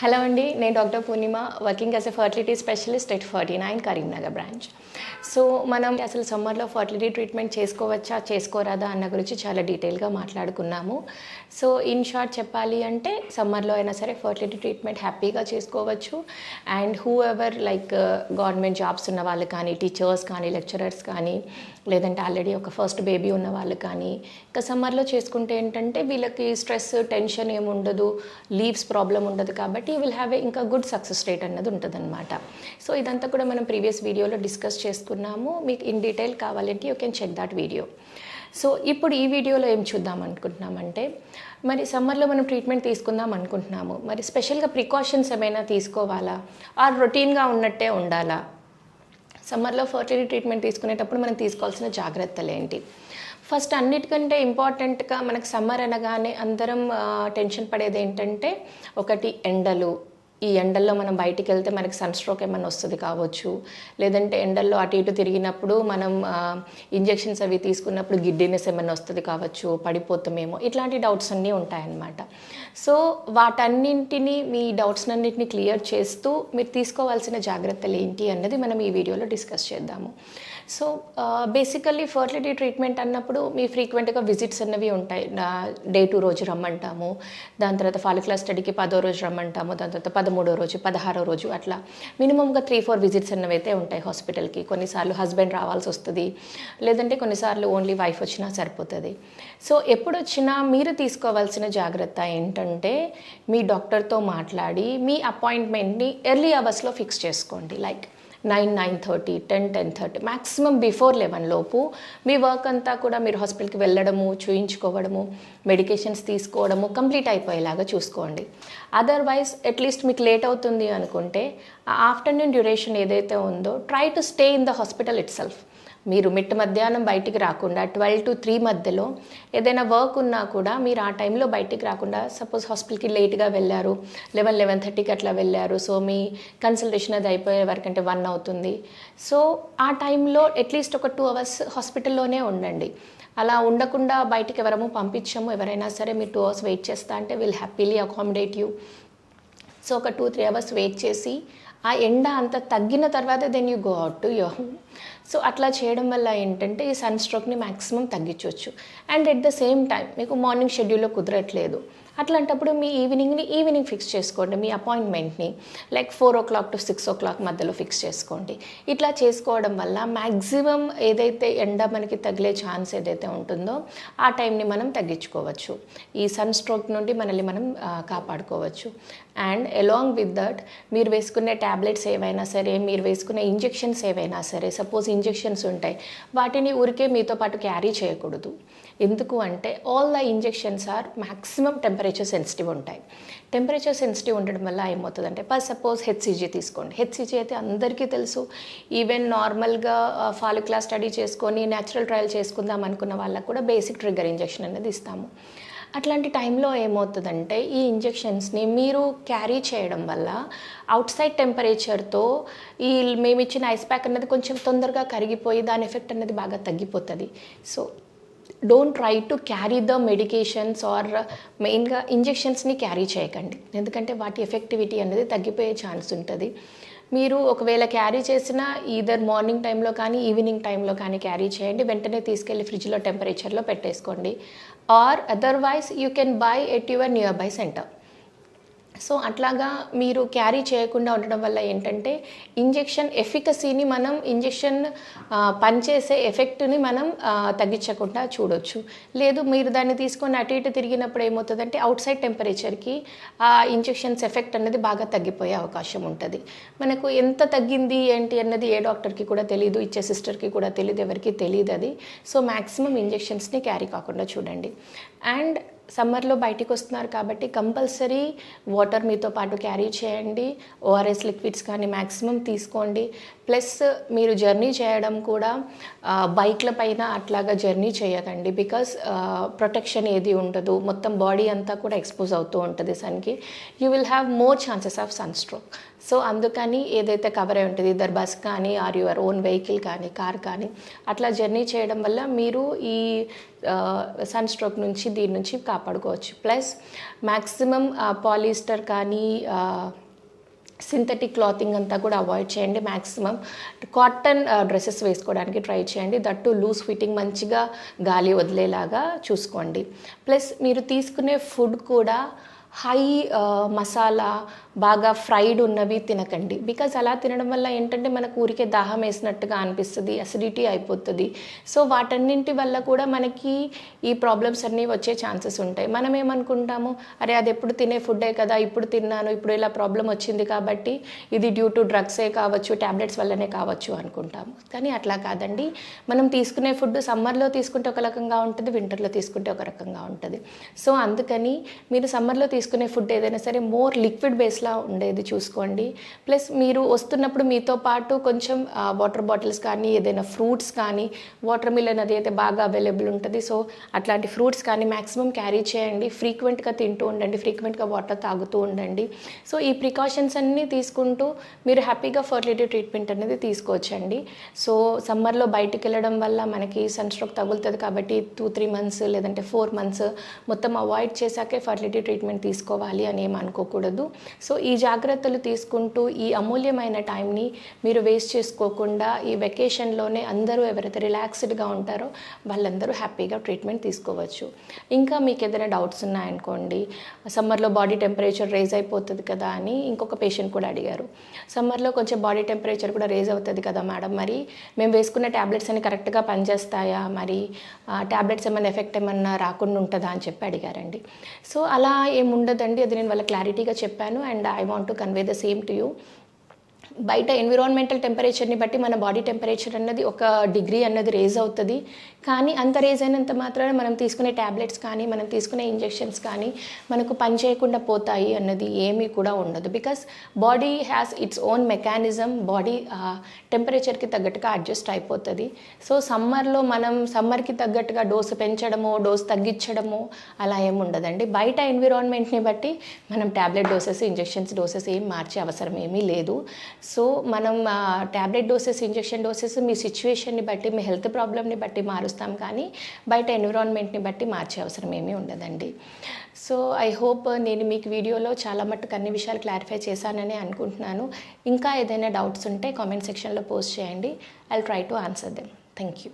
Hello అండి నేను doctor Purnima working as a fertility specialist at forty nine Karimnagar branch. So మనం అసలు సమ్మర్లో ఫర్టిలిటీ ట్రీట్మెంట్ చేసుకోవచ్చా చేసుకోరాదా అన్న గురించి చాలా డీటెయిల్గా మాట్లాడుకున్నాము. సో ఇన్ షార్ట్ చెప్పాలి అంటే సమ్మర్లో అయినా సరే ఫర్టిలిటీ ట్రీట్మెంట్ హ్యాపీగా చేసుకోవచ్చు. And whoever like government jobs ఉన్న వాళ్ళు కానీ టీచర్స్ కానీ లెక్చరర్స్ కానీ లేదంటే ఆల్రెడీ ఒక ఫస్ట్ బేబీ ఉన్న వాళ్ళు కానీ ఇంకా సమ్మర్లో చేసుకుంటే ఏంటంటే వీళ్ళకి స్ట్రెస్ టెన్షన్ ఏమి ఉండదు లీవ్స్ ప్రాబ్లం ఉండదు కాబట్టి విల్ హ్యావ్ ఏ ఇంకా గుడ్ సక్సెస్ రేట్ అన్నది ఉంటుందన్నమాట. సో ఇదంతా కూడా మనం ప్రీవియస్ వీడియోలో డిస్కస్ చేసుకున్నాము. మీకు ఇన్ డీటెయిల్ కావాలంటే you can check that video so ఇప్పుడు ఈ వీడియోలో ఏం చూద్దాం అనుకుంటున్నామంటే మరి సమ్మర్లో మనం ట్రీట్మెంట్ తీసుకుందాం అనుకుంటున్నాము. మరి స్పెషల్గా ప్రికాషన్స్ ఏమైనా తీసుకోవాలా? ఆర్ రొటీన్గా ఉన్నట్టే ఉండాలా? సమ్మర్లో ఫర్టిలిటీ ట్రీట్మెంట్ తీసుకునేటప్పుడు మనం తీసుకోవాల్సిన జాగ్రత్తలు ఏంటి? ఫస్ట్ అన్నిటికంటే ఇంపార్టెంట్గా మనకు సమ్మర్ అనగానే అందరం టెన్షన్ పడేది ఏంటంటే ఒకటి ఎండలు. ఈ ఎండల్లో మనం బయటికి వెళ్తే మనకి సన్ స్ట్రోక్ ఏమైనా వస్తుంది కావచ్చు. లేదంటే ఎండల్లో అటు ఇటు తిరిగినప్పుడు మనం ఇంజెక్షన్స్ అవి తీసుకున్నప్పుడు గిడ్డినెస్ ఏమైనా వస్తుంది కావచ్చు పడిపోతామేమో ఇట్లాంటి డౌట్స్ అన్నీ ఉంటాయన్నమాట. సో వాటన్నింటినీ మీ డౌట్స్ అన్నింటినీ క్లియర్ చేస్తూ మీరు తీసుకోవాల్సిన జాగ్రత్తలు ఏంటి అన్నది మనం ఈ వీడియోలో డిస్కస్ చేద్దాము. సో బేసికల్లీ ఫర్టిలిటీ ట్రీట్మెంట్ అన్నప్పుడు మీ ఫ్రీక్వెంట్గా విజిట్స్ అన్నవి ఉంటాయి. డే టు రోజు రమ్మంటాము దాని తర్వాత ఫాలిక్లా స్టడీకి పదో రోజు రమ్మంటాము దాని తర్వాత పదమూడో రోజు పదహారో రోజు అట్లా. మినిమంగా త్రీ ఫోర్ విజిట్స్ అన్నవి అయితే ఉంటాయి హాస్పిటల్కి. కొన్నిసార్లు హస్బెండ్ రావాల్సి వస్తుంది. లేదంటే కొన్నిసార్లు ఓన్లీ వైఫ్ వచ్చినా సరిపోతుంది. సో ఎప్పుడు వచ్చినా మీరు తీసుకోవాల్సిన జాగ్రత్త ఏంటంటే మీ డాక్టర్తో మాట్లాడి మీ అపాయింట్మెంట్ని ఎర్లీ అవర్స్లో ఫిక్స్ చేసుకోండి. Like nine nine thirty ten ten thirty maximum before eleven లోపు మీ వర్క్ అంతా కూడా మీరు హాస్పిటల్కి వెళ్ళడము చూయించుకోవడము మెడికేషన్స్ తీసుకోవడము కంప్లీట్ అయిపోయేలాగా చూసుకోండి. అదర్వైజ్ అట్లీస్ట్ మీకు లేట్ అవుతుంది అనుకుంటే ఆ ఆఫ్టర్నూన్ డ్యూరేషన్ ఏదైతే ఉందో try to stay in the hospital itself మీరు మిట్ట మధ్యాహ్నం బయటికి రాకుండా ట్వెల్వ్ టు త్రీ మధ్యలో ఏదైనా వర్క్ ఉన్నా కూడా మీరు ఆ టైంలో బయటికి రాకుండా సపోజ్ హాస్పిటల్కి లేట్గా వెళ్ళారు లెవెన్ లెవెన్ థర్టీకి అట్లా వెళ్ళారు సో మీ కన్సల్టేషన్ అది అయిపోయే వరకు అంటే వన్ అవుతుంది. సో ఆ టైంలో అట్లీస్ట్ ఒక టూ అవర్స్ హాస్పిటల్లోనే ఉండండి. అలా ఉండకుండా బయటికి ఎవరము పంపించము ఎవరైనా సరే మీరు టూ అవర్స్ వెయిట్ చేస్తా అంటే will happily accommodate you so ఒక టూ త్రీ అవర్స్ వెయిట్ చేసి ఆ ఎండ అంత తగ్గిన తర్వాత then you go out to your home so అట్లా చేయడం వల్ల ఏంటంటే ఈ సన్ స్ట్రోక్ని మ్యాక్సిమం తగ్గించవచ్చు. And at the same time మీకు మార్నింగ్ షెడ్యూల్లో కుదరట్లేదు. అట్లాంటప్పుడు మీ ఈవినింగ్ని ఈవినింగ్ ఫిక్స్ చేసుకోండి మీ అపాయింట్మెంట్ని. Like four o'clock to six o'clock మధ్యలో ఫిక్స్ చేసుకోండి. ఇట్లా చేసుకోవడం వల్ల మ్యాక్సిమం ఏదైతే ఎండ మనకి తగిలే ఛాన్స్ ఏదైతే ఉంటుందో ఆ టైంని మనం తగ్గించుకోవచ్చు. ఈ సన్ స్ట్రోక్ నుండి మనల్ని మనం కాపాడుకోవచ్చు. అండ్ అలాంగ్ విత్ దట్ మీరు వేసుకునే ట్యాబ్లెట్స్ ఏవైనా సరే మీరు వేసుకునే ఇంజెక్షన్స్ ఏవైనా సరే సపోజ్ ఇంజెక్షన్స్ ఉంటాయి వాటిని ఊరికే మీతో పాటు క్యారీ చేయకూడదు. ఎందుకు అంటే all the injections are maximum temperature sensitive ఉంటాయి. టెంపరేచర్ సెన్సిటివ్ ఉండడం వల్ల ఏమవుతుందంటే ఫర్ సపోజ్ హెచ్సిజీ తీసుకోండి. హెచ్సిజీ అయితే అందరికీ తెలుసు. ఈవెన్ నార్మల్గా ఫాలిక్లా స్టడీ చేసుకొని న్యాచురల్ ట్రయల్ చేసుకుందాం అనుకున్న వాళ్ళకు కూడా బేసిక్ ట్రిగ్గర్ ఇంజెక్షన్ అనేది ఇస్తాము. అట్లాంటి టైంలో ఏమవుతుందంటే ఈ ఇంజెక్షన్స్ని మీరు క్యారీ చేయడం వల్ల అవుట్ సైడ్ టెంపరేచర్తో ఈ మేము ఇచ్చిన ఐస్ ప్యాక్ అనేది కొంచెం తొందరగా కరిగిపోయి దాని ఎఫెక్ట్ అనేది బాగా తగ్గిపోతుంది. So don't try to carry the medications or మెయిన్గా ఇంజెక్షన్స్ని క్యారీ చేయకండి. ఎందుకంటే వాటి ఎఫెక్టివిటీ అనేది తగ్గిపోయే ఛాన్స్ ఉంటుంది. మీరు ఒకవేళ క్యారీ చేసిన ఈదర్ మార్నింగ్ టైంలో కానీ ఈవినింగ్ టైంలో కానీ క్యారీ చేయండి. వెంటనే తీసుకెళ్ళి ఫ్రిడ్జ్లో టెంపరేచర్లో పెట్టేసుకోండి. Or otherwise you can buy at your nearby centre so అట్లాగా మీరు క్యారీ చేయకుండా ఉండడం వల్ల ఏంటంటే ఇంజెక్షన్ ఎఫికసీని మనం ఇంజెక్షన్ పనిచేసే ఎఫెక్ట్ని మనం తగ్గించకుండా చూడొచ్చు. లేదు మీరు దాన్ని తీసుకొని అటు ఇటు తిరిగినప్పుడు ఏమవుతుందంటే అవుట్ సైడ్ టెంపరేచర్కి ఆ ఇంజెక్షన్స్ ఎఫెక్ట్ అనేది బాగా తగ్గిపోయే అవకాశం ఉంటుంది. మనకు ఎంత తగ్గింది ఏంటి అన్నది ఏ డాక్టర్కి కూడా తెలియదు ఇచ్చే సిస్టర్కి కూడా తెలియదు ఎవరికి తెలియదు అది సో మ్యాక్సిమం ఇంజెక్షన్స్ని క్యారీ కాకుండా చూడండి. అండ్ సమ్మర్లో బయటికి వస్తున్నారు కాబట్టి కంపల్సరీ వాటర్ మీతో పాటు క్యారీ చేయండి. ఓఆర్ఎస్ లిక్విడ్స్ కానీ మ్యాక్సిమం తీసుకోండి. ప్లస్ మీరు జర్నీ చేయడం కూడా బైక్ల పైన అట్లాగా జర్నీ చేయకండి బికాస్ ప్రొటెక్షన్ ఏది ఉండదు. మొత్తం బాడీ అంతా కూడా ఎక్స్పోజ్ అవుతూ ఉంటుంది సన్కి. You will have more chances of sunstroke so అందుకని ఏదైతే కవర్ అయి ఉంటుంది ఇద్దరు బస్ కానీ ఆర్ యువర్ ఓన్ వెహికల్ కానీ కార్ కానీ అట్లా జర్నీ చేయడం వల్ల మీరు ఈ సన్ స్ట్రోక్ నుంచి దీని నుంచి కాపాడుకోవచ్చు. ప్లస్ మ్యాక్సిమం పాలిస్టర్ కానీ సింథటిక్ క్లాతింగ్ అంతా కూడా అవాయిడ్ చేయండి. మ్యాక్సిమం కాటన్ డ్రెస్సెస్ వేసుకోవడానికి ట్రై చేయండి. దట్టు లూజ్ ఫిట్టింగ్ మంచిగా గాలి వదిలేలాగా చూసుకోండి. ప్లస్ మీరు తీసుకునే ఫుడ్ కూడా హై మసాలా బాగా ఫ్రైడ్ ఉన్నవి తినకండి. బికాజ్ అలా తినడం వల్ల ఏంటంటే మనకు ఊరికే దాహం వేసినట్టుగా అనిపిస్తుంది అసిడిటీ అయిపోతుంది. సో వాటన్నింటి వల్ల కూడా మనకి ఈ ప్రాబ్లమ్స్ అన్నీ వచ్చే ఛాన్సెస్ ఉంటాయి. మనం ఏమనుకుంటాము అరే అది ఎప్పుడు తినే ఫుడ్డే కదా ఇప్పుడు తిన్నాను ఇప్పుడు ఇలా ప్రాబ్లం వచ్చింది కాబట్టి ఇది డ్యూ టు డ్రగ్సే కావచ్చు ట్యాబ్లెట్స్ వల్లనే కావచ్చు అనుకుంటాము. కానీ అట్లా కాదండి. మనం తీసుకునే ఫుడ్ సమ్మర్లో తీసుకుంటే ఒక రకంగా ఉంటుంది వింటర్లో తీసుకుంటే ఒక రకంగా ఉంటుంది. సో అందుకని మీరు సమ్మర్లో తీసుకునే ఫుడ్ ఏదైనా సరే మోర్ లిక్విడ్ బేస్లా ఉండేది చూసుకోండి. ప్లస్ మీరు వస్తున్నప్పుడు మీతో పాటు కొంచెం వాటర్ బాటిల్స్ కానీ ఏదైనా ఫ్రూట్స్ కానీ వాటర్ మిలన్ అది అయితే బాగా అవైలబుల్ ఉంటుంది. సో అట్లాంటి ఫ్రూట్స్ కానీ మ్యాక్సిమం క్యారీ చేయండి. ఫ్రీక్వెంట్గా తింటూ ఉండండి. ఫ్రీక్వెంట్గా వాటర్ తాగుతూ ఉండండి. సో ఈ ప్రికాషన్స్ అన్నీ తీసుకుంటూ మీరు హ్యాపీగా ఫర్టిలిటీ ట్రీట్మెంట్ అనేది తీసుకోవచ్చండి. సో సమ్మర్లో బయటికి వెళ్ళడం వల్ల మనకి సన్ స్ట్రోక్ తగులుతుంది కాబట్టి టూ త్రీ మంత్స్ లేదంటే ఫోర్ మంత్స్ మొత్తం అవాయిడ్ చేశాకే ఫర్టిలిటీ ట్రీట్మెంట్ తీసుకోవాలి అని ఏం అనుకోకూడదు. సో ఈ జాగ్రత్తలు తీసుకుంటూ ఈ అమూల్యమైన టైంని మీరు వేస్ట్ చేసుకోకుండా ఈ వెకేషన్లోనే అందరూ ఎవరైతే రిలాక్స్డ్గా ఉంటారో వాళ్ళందరూ హ్యాపీగా ట్రీట్మెంట్ తీసుకోవచ్చు. ఇంకా మీకు ఏదైనా డౌట్స్ ఉన్నాయనుకోండి సమ్మర్లో బాడీ టెంపరేచర్ రేజ్ అయిపోతుంది కదా అని ఇంకొక పేషెంట్ కూడా అడిగారు. సమ్మర్లో కొంచెం బాడీ టెంపరేచర్ కూడా రేజ్ అవుతుంది కదా మేడం మరి మేము వేసుకున్న ట్యాబ్లెట్స్ అని కరెక్ట్గా పనిచేస్తాయా? మరి ట్యాబ్లెట్స్ ఏమైనా ఎఫెక్ట్ ఏమన్నా రాకుండా ఉంటుందా అని చెప్పి అడిగారండి. సో అలా ఏమి ఉండదండి. అది నేను వాళ్ళ క్లారిటీగా చెప్పాను. And I want to convey the same to you. బయట ఎన్విరాన్మెంటల్ టెంపరేచర్ని బట్టి మన బాడీ టెంపరేచర్ అన్నది ఒక డిగ్రీ అన్నది రేజ్ అవుతుంది. కానీ అంత రేజ్ అయినంత మాత్రాన మనం తీసుకునే ట్యాబ్లెట్స్ కానీ మనం తీసుకునే ఇంజెక్షన్స్ కానీ మనకు పని చేయకుండా పోతాయి అన్నది ఏమీ కూడా ఉండదు. Because body has its own mechanism body టెంపరేచర్కి తగ్గట్టుగా అడ్జస్ట్ అయిపోతుంది. సో సమ్మర్లో మనం సమ్మర్కి తగ్గట్టుగా డోసు పెంచడమో డోసు తగ్గించడమో అలా ఏమి ఉండదండి. బయట ఎన్విరాన్మెంట్ని బట్టి మనం ట్యాబ్లెట్ డోసెస్ ఇంజెక్షన్స్ డోసెస్ ఏం మార్చే అవసరం ఏమీ లేదు. సో మనం ట్యాబ్లెట్ డోసెస్ ఇంజెక్షన్ డోసెస్ మీ సిచ్యువేషన్ని బట్టి మీ హెల్త్ ప్రాబ్లమ్ని బట్టి మారుస్తాం. కానీ బయట ఎన్విరాన్మెంట్ని బట్టి మార్చే అవసరం ఏమీ ఉండదండి. సో ఐ హోప్ నేను మీకు వీడియోలో చాలా మట్టుకు అన్ని విషయాలు క్లారిఫై చేశానని అనుకుంటున్నాను. ఇంకా ఏదైనా డౌట్స్ ఉంటే కామెంట్ సెక్షన్లో పోస్ట్ చేయండి. I try to answer them. Thank you.